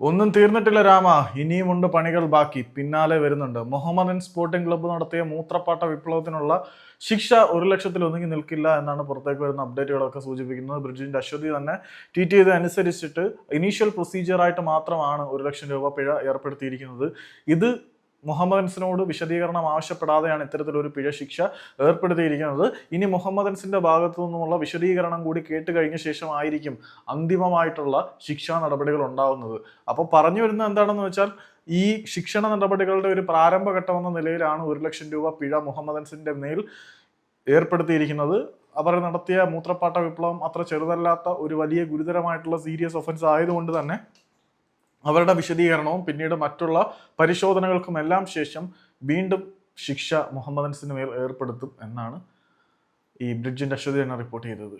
ഒന്നും തീർന്നിട്ടില്ല രാമ. ഇനിയുമുണ്ട് പണികൾ ബാക്കി. പിന്നാലെ വരുന്നുണ്ട്. മുഹമ്മദൻ സ്പോർട്ടിംഗ് ക്ലബ്ബ് നടത്തിയ മൂത്രപ്പാട്ട വിപ്ലവത്തിനുള്ള ശിക്ഷ ഒരു ലക്ഷത്തിൽ ഒതുങ്ങി നിൽക്കില്ല എന്നാണ് പുറത്തേക്ക് വരുന്ന അപ്ഡേറ്റുകളൊക്കെ സൂചിപ്പിക്കുന്നത്. ബ്രിഡ്ജിന്റെ അശ്വതി തന്നെ ട്വീറ്റ് ചെയ്ത് അനുസരിച്ചിട്ട് ഇനീഷ്യൽ പ്രൊസീജിയറായിട്ട് മാത്രമാണ് ഒരു ലക്ഷം രൂപ പിഴ ഏർപ്പെടുത്തിയിരിക്കുന്നത്. ഇത് മുഹമ്മദൻസിനോട് വിശദീകരണം ആവശ്യപ്പെടാതെയാണ് ഇത്തരത്തിലൊരു പിഴ ശിക്ഷ ഏർപ്പെടുത്തിയിരിക്കുന്നത്. ഇനി മുഹമ്മദൻസിന്റെ ഭാഗത്തു നിന്നുമുള്ള വിശദീകരണം കൂടി കേട്ട് കഴിഞ്ഞ ശേഷമായിരിക്കും അന്തിമമായിട്ടുള്ള ശിക്ഷാ നടപടികൾ ഉണ്ടാവുന്നത്. അപ്പോൾ പറഞ്ഞു വരുന്നത് എന്താണെന്ന് വെച്ചാൽ ഈ ശിക്ഷണ നടപടികളുടെ ഒരു പ്രാരംഭഘട്ടം എന്ന നിലയിലാണ് ഒരു ലക്ഷം രൂപ പിഴ മുഹമ്മദൻസിന്റെ മേൽ ഏർപ്പെടുത്തിയിരിക്കുന്നത്. അവർ നടത്തിയ മൂത്രപ്പാട്ട വിപ്ലവം അത്ര ചെറുതല്ലാത്ത ഒരു വലിയ ഗുരുതരമായിട്ടുള്ള സീരിയസ് ഒഫൻസ് ആയതുകൊണ്ട് തന്നെ അവരുടെ വിശദീകരണവും പിന്നീട് മറ്റുള്ള പരിശോധനകൾക്കും എല്ലാം ശേഷം വീണ്ടും ശിക്ഷ മുഹമ്മദൻസിന് മേൽ ഏർപ്പെടുത്തും എന്നാണ് ഈ ബ്രിഡ്ജിന്റെ അശ്വതി തന്നെ റിപ്പോർട്ട് ചെയ്തത്.